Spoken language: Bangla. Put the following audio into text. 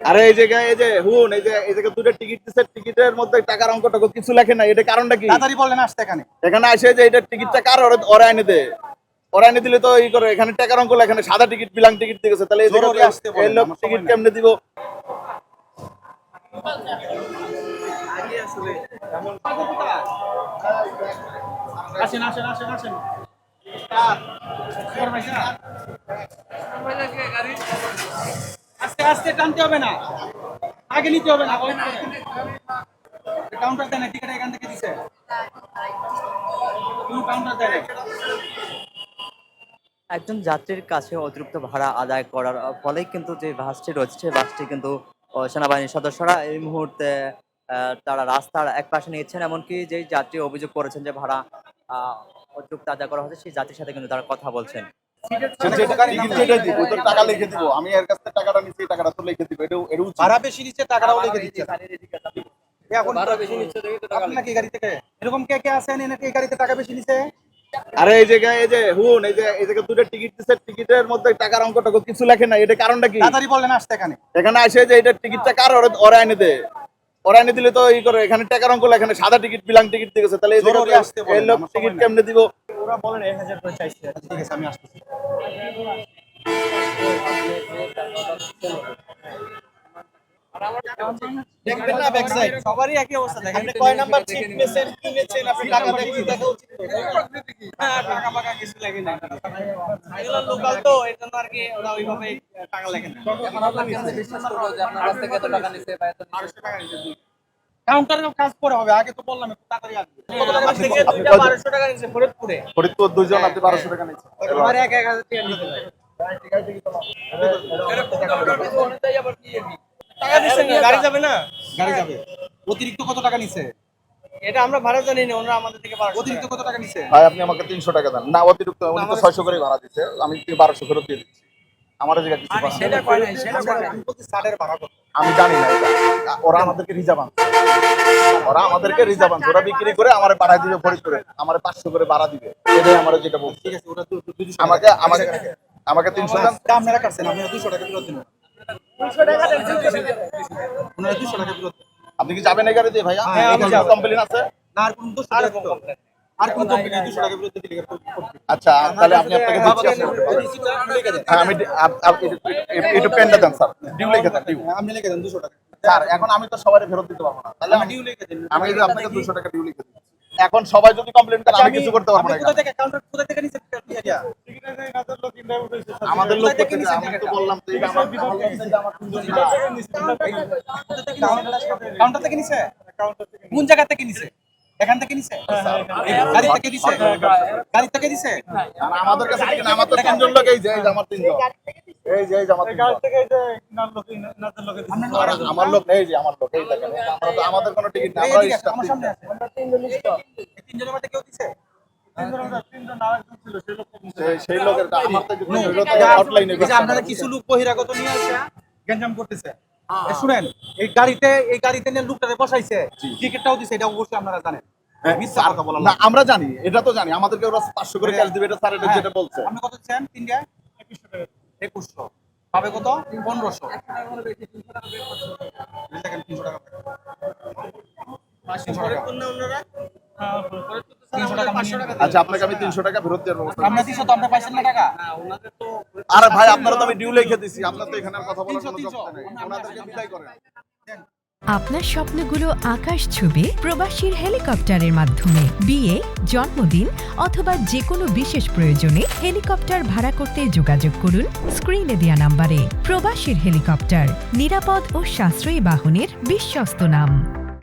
আরে এই জায়গায় এই যে হুন এই যে এই জায়গায় দুটো টিকিট দিচ্ছে টিকিটের মধ্যে টাকার অঙ্কটা কিছু লেখে না এটা কারণটা কি? তাড়াতাড়ি বললেন আসতে এখানে। এখানে আসে যে এটা টিকিটটা কার ওরা- ওরা এনে দেয় ওরা এনে দিলে তো ই করে এখানে টাকার অঙ্ক লেখে না সাদা টিকিট বিলাং টিকিট দিয়ে গেছে তাহলে এই জায়গায় আসতে বলেন, এই লোক টিকিট। কেমনে দিব? আসেন আসেন আসেন আসেন। আস্তে আস্তে টানতে হবে না। আগে নিতে হবে না কাউন্টার দেয় না টিকিট এখান থেকে দিছে। কোনো কাউন্টার দেয় না একজন যাত্রীর কাছে অতিরিক্ত ভাড়া আদায় করার ফলে কিন্তু যে বাসটি রয়েছে, সেই বাসটি কিন্তু সেনাবাহিনীর সদস্যরা এই মুহূর্তে তারা রাস্তার এক পাশে নিয়েছেন। এমনকি যে যাত্রী অভিযোগ করেছেন যে ভাড়া অতিরিক্ত আদায় করা হচ্ছে, সেই যাত্রীর সাথে কিন্তু তারা কথা বলছেন। টিকিট যেটা দিব ওই তো টাকা লিখে দিব। আমি এর কাছ টাকাটা নিচ্ছি টাকাটা তো লিখে দিব। এটা এটা ভাড়া বেশি নিচ্ছে টাকাটাও লিখে দিচ্ছে। এখন আপনার গাড়ি থেকে? এরকম কে কে আছেন এনাকে এই গাড়িতে টাকা বেশি নিছে? আরে এই জায়গায় এই যে হুন এই যে এই জায়গায় দুটো টিকিট দিচ্ছে টিকিটের মধ্যে টাকার অঙ্কটা কিছু লেখে না এটা কারণটা কি? তাড়াতাড়ি বললেন আসতে এখানে। এখানে আসে যে এটা টিকিটটা কার? ওরা- এনে দেয় ওরা এনে দিলে তো ই করে এখানে টাকার অঙ্ক লেখে না সাদা টিকিট বিলাং টিকিট দিয়ে গেছে তাহলে এই লোক টিকিট। কেমনে দিব? ওরা বলেন এক হাজার করে চাইছে ঠিক আছে আমি আসতেছি। দেখবেন না ব্যাক সাইড সবারই একই অবস্থা দেখেন। কয় নাম্বার সিট নিয়েছেন কি আপনি টাকা দেখি দেখা উচিত হ্যাঁ টাকা পাকা কিছু লাগে না। এগুলো লোকাল তো এর জন্য আর কি ওরা ওইভাবে টাকা লাগে না। টাকা দুইটা কত- বারোশো টাকা নিচ্ছে ফরিদপুরে। ফরিদপুর দুইজন আপনি বারোশো টাকা নিচ্ছেন আমার এক এক হাজার টাকা নিতে হবে। টাকা দিচ্ছেন না, গাড়ি যাবে না? গাড়ি যাবে। অতিরিক্ত কত টাকা নিছে? এটা আমরা ভাড়া জানি না ওনারা আমাদের থেকে অতিরিক্ত কত টাকা নিছে? ভাই আপনি আমাকে তিনশো টাকা দেন। না অতিরিক্ত উনি তো ছয়শো করে ভাড়া দিচ্ছে। আমি বারোশো করে দিয়ে দিচ্ছি। আমার জায়গা কিছু না। কয় নাই সেটা কয় নাই? আমি ষাটের ভাড়া কত আমি জানি না ওরা আমাদেরকে রিজার্ভ আনছে। ওরা আমাদেরকে রিজার্ভ আনছে। ওরা বিক্রি করে আমার পাঠায় দিবে ফরিদপুরে আমার পাঁচশো করে ভাড়া দিবে। এটাই আমার যেটা বলছে। ঠিক আছে দু- দু- আমাকে আমাকে আমাকে তিনশো দাম মেরা কাটছেন আপনারা দুশো টাকা ফেরত দিন টাকা আপনি কি যাবেন এই গাড়ি দিয়ে ভাইয়া? হ্যাঁ, আমি। কমপ্লেন আছে? না আর কোন টাকা দিতে হবে। আর কোন কোম্পানি দুশো টাকা ফেরত দিলে আচ্ছা তাহলে আপনি আপনাকে দিচ্ছি হ্যাঁ আমি ডি- আপ- আপ- একটু- একটু- একটু পেনটা দেন স্যার ডিউ লিখে দেন আপনি লিখে দেন দুশো টাকা স্যার এখন আমি তো সবাই ফেরত দিতে পারব না তাহলে আমি আমি ডিউ লিখে দিন আমি যদি আপনাকে দুশো টাকা ডিউ লিখে দিচ্ছি এখন সবাই যদি কমপ্লেন করে আমি কিছু করতে পারব না কোথা থেকে কাউন্টার কোথা থেকে নিছেন আমাদের লোক করতে আমি তো বললাম তো এটা আমার। কাউন্টার থেকে নিছে কোন জায়গা থেকে নিছে এখান থেকে নিছে? গাড়ি থেকে দিছে? গাড়ি থেকে দিছে? আমাদের কাছে থেকে না, আমার তো তিনজন লোক এই যে আমার তিনজন। এই যে এই যে আমার আমার লোক নেই যে আমার লোক এই দেখেন আমরা আমাদের কোনো টিকিট না আমরা আমার সামনে। এই তিনজনের মধ্যে কেউ দিছে? সেই- সেই লোকের আমার আপনারা কিছু লোক বহিরাগত নিয়ে আসে গ্যাঞ্জাম করতেছে। শুনেন এই গাড়িতে এই গাড়িতে নিয়ে লোকটারে বসাইছে টিকিটটাও দিছে এটা অবশ্যই আপনারা জানেন। বলা না আমরা জানি এটা তো জানি আমাদেরকে ওরা পাঁচশো করে ক্যাশ দিবে এটা স্যার এটা হ্যাঁ। যেটা বলছে। আপনি কত দিচ্ছেন? তিনটা? একুশশো। পাবে কত? পনেরোশো। তিনশো টাকা। তিনশো টাকা আচ্ছা আপনাকে আমি তিনশো টাকা ফেরত দেওয়ার ব্যবস্থা আমরা দিছো তো আমরা পাইছেন না টাকা। আরে ভাই আপনারা তো আমি ডিউ লিখে দিছি আপনার তো এখানে আর কথা বলার কোনো যোগ্যতা নেই। ওনাদেরকে বিদায় করেন। আপনার স্বপ্নগুলো আকাশ ছুবে প্রবাসীর হেলিকপ্টারের মাধ্যমে। বিয়ে জন্মদিন অথবা যে কোনো বিশেষ প্রয়োজনে হেলিকপ্টার ভাড়া করতে যোগাযোগ করুন স্ক্রিনে দেওয়া নাম্বারে। প্রবাসীর হেলিকপ্টার নিরাপদ ও সাশ্রয়ী বাহনের বিশ্বস্ত নাম।